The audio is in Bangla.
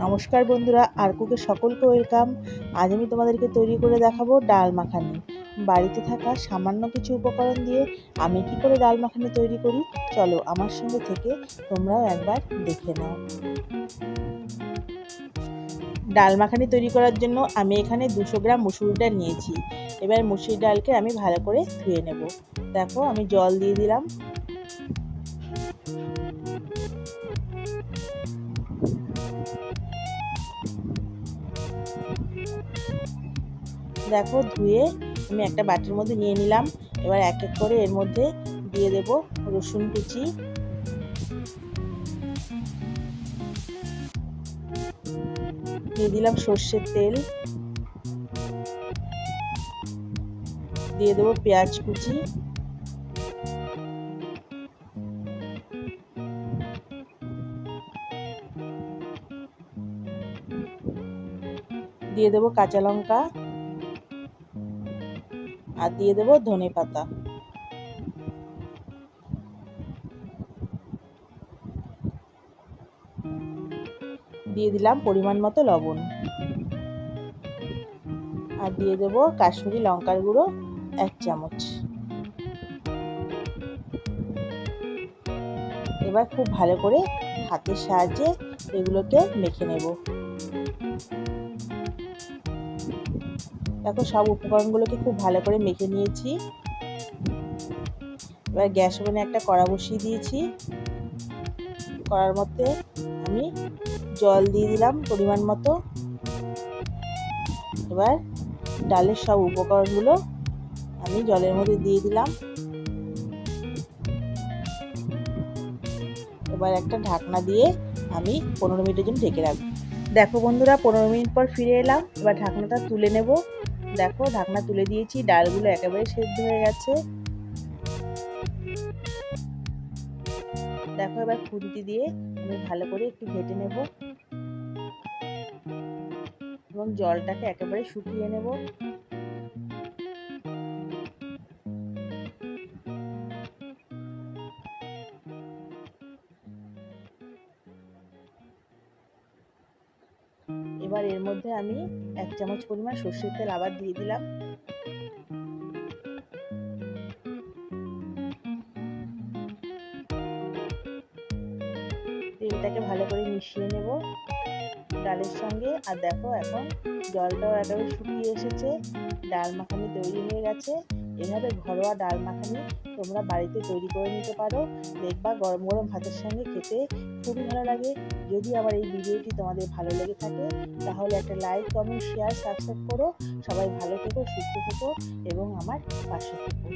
নমস্কার বন্ধুরা, আরকুকে সকলকে ওয়েলকাম। আজ আমি তোমাদেরকে তৈরি করে দেখাবো ডাল মাখানি। বাড়িতে থাকা সামান্য কিছু উপকরণ দিয়ে আমি কি করে ডাল মাখানি তৈরি করি, চলো আমার সঙ্গে থেকে তোমরাও একবার দেখে নাও। ডাল মাখানি তৈরি করার জন্য আমি এখানে দুশো গ্রাম মুসুরি ডাল নিয়েছি। এবার মুসুর ডালকে আমি ভালো করে ধুয়ে নেব। দেখো আমি জল দিয়ে দিলাম। দেখো ধুয়ে আমি একটা বাটির মধ্যে নিয়ে নিলাম। এবার এক এক করে এর মধ্যে দিয়ে দেব রসুন কুচি। দিয়ে দিলাম সর্ষের তেল। দিয়ে দেবো পেঁয়াজ কুচি। দিয়ে দেবো কাঁচা লঙ্কা আর দিয়ে দেবো ধনে পাতা। দিয়ে দিলাম পরিমাণ মতো লবণ। আর দিয়ে দেবো কাশ্মীরি লঙ্কার গুঁড়ো এক চামচ। এবার খুব ভালো করে হাতের সাহায্যে এগুলোকে মেখে নেব। দেখো সব উপকরণগুলোকে খুব ভালো করে মেখে নিয়েছি। এবার গ্যাস ওভেনে একটা কড়া বসিয়ে দিয়েছি। কড়ার মধ্যে আমি জল দিয়ে দিলাম পরিমাণ মতো। এবার ডালের সব উপকরণগুলো আমি জলের মধ্যে দিয়ে দিলাম। এবার একটা ঢাকনা দিয়ে আমি পনেরো মিনিটের জন্য ঢেকে রাখব। দেখো বন্ধুরা, পনেরো মিনিট পর ফিরে এলাম। এবার ঢাকনাটা তুলে নেব। দেখো, ঢাকনা তুলে দিয়েছি, ডালগুলো একেবারে সেদ্ধ হয়ে গেছে। দেখো এবার খুন্তি দিয়ে আমি ভালো করে একটু ঘেটে নেব। এবং জলটাকে একেবারে শুকিয়ে নেব। এবার এর মধ্যে আমি এক চামচ পরিমাণ সর্ষের তেল আবার দিয়ে দিলাম। তেলটাকে ভালো করে মিশিয়ে নেব ডালের সঙ্গে। আর দেখো এখন জলটাও একেবারে শুকিয়ে এসেছে, ডাল মাখানি তৈরি হয়ে গেছে। এভাবে ঘরোয়া ডাল মাখানি তোমরা বাড়িতে তৈরি করে নিতে পারো। দেখবা গরম গরম ভাতের সঙ্গে খেতে খুবই ভালো লাগে। যদি আমার এই ভিডিওটি তোমাদের ভালো লেগে থাকে, তাহলে একটা লাইক কমেন্ট শেয়ার সাবস্ক্রাইব করো। সবাই ভালো থেকো, সুস্থ থেকো এবং আমার পাশে থেকো।